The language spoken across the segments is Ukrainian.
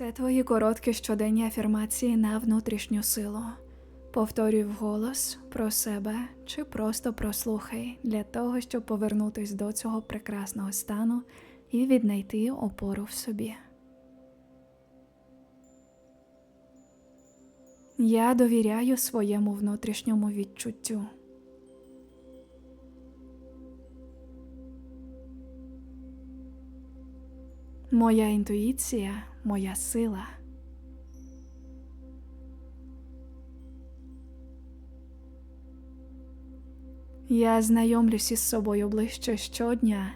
Це твої короткі щоденні афірмації на внутрішню силу. Повторюй вголос про себе чи просто прослухай для того, щоб повернутись до цього прекрасного стану і віднайти опору в собі. Я довіряю своєму внутрішньому відчуттю. Моя інтуїція, моя сила. Я знайомлюсь із собою ближче щодня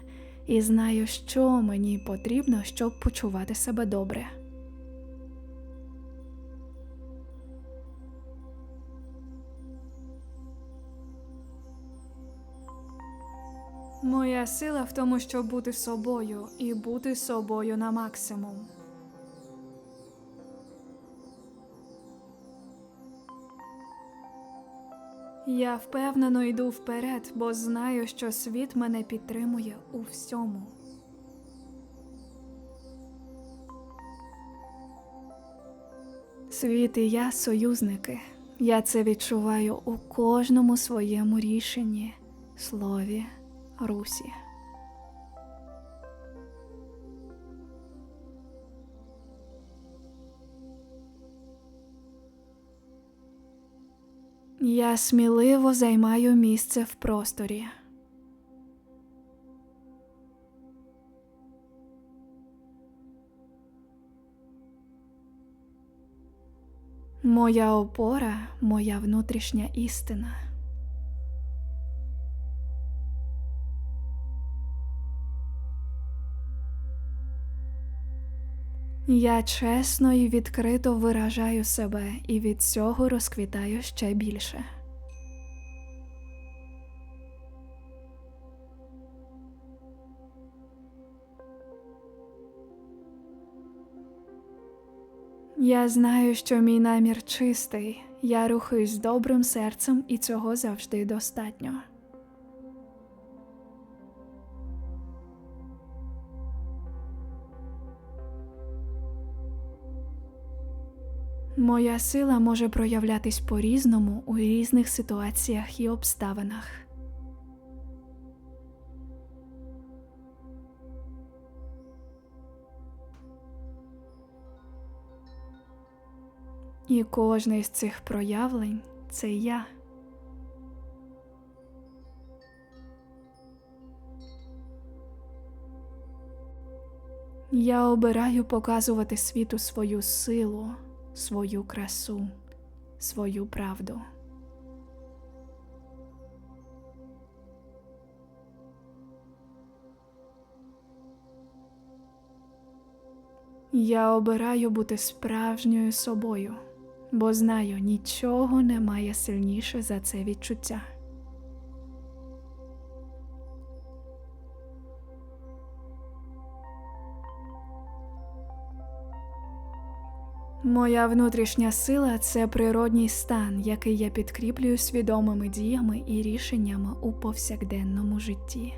і знаю, що мені потрібно, щоб почувати себе добре. Моя сила в тому, щоб бути собою і бути собою на максимум. Я впевнено йду вперед, бо знаю, що світ мене підтримує у всьому. Світ і я союзники. Я це відчуваю у кожному своєму рішенні, слові, русі. Я сміливо займаю місце в просторі. Моя опора, моя внутрішня істина. Я чесно і відкрито виражаю себе і від цього розквітаю ще більше. Я знаю, що мій намір чистий, я рухаюсь добрим серцем, і цього завжди достатньо. Моя сила може проявлятись по-різному у різних ситуаціях і обставинах. І кожне з цих проявлень це я. Я обираю показувати світу свою силу, свою красу, свою правду. Я обираю бути справжньою собою, бо знаю, нічого немає сильніше за це відчуття. Моя внутрішня сила це природній стан, який я підкріплюю свідомими діями і рішеннями у повсякденному житті.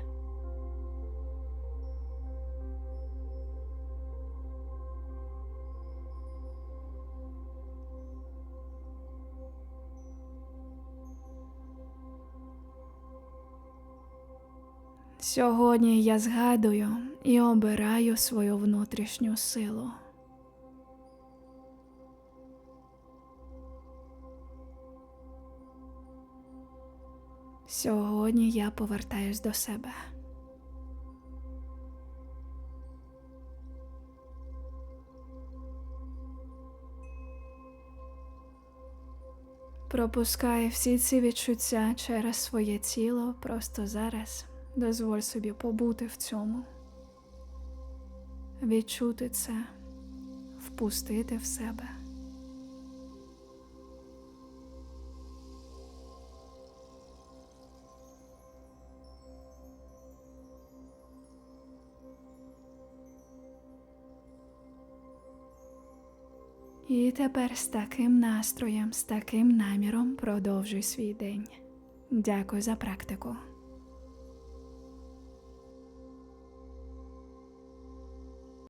Сьогодні я згадую і обираю свою внутрішню силу. Сьогодні я повертаюсь до себе. Пропускай всі ці відчуття через своє тіло просто зараз. Дозволь собі побути в цьому, відчути це, впустити в себе. І тепер з таким настроєм, з таким наміром продовжуй свій день. Дякую за практику.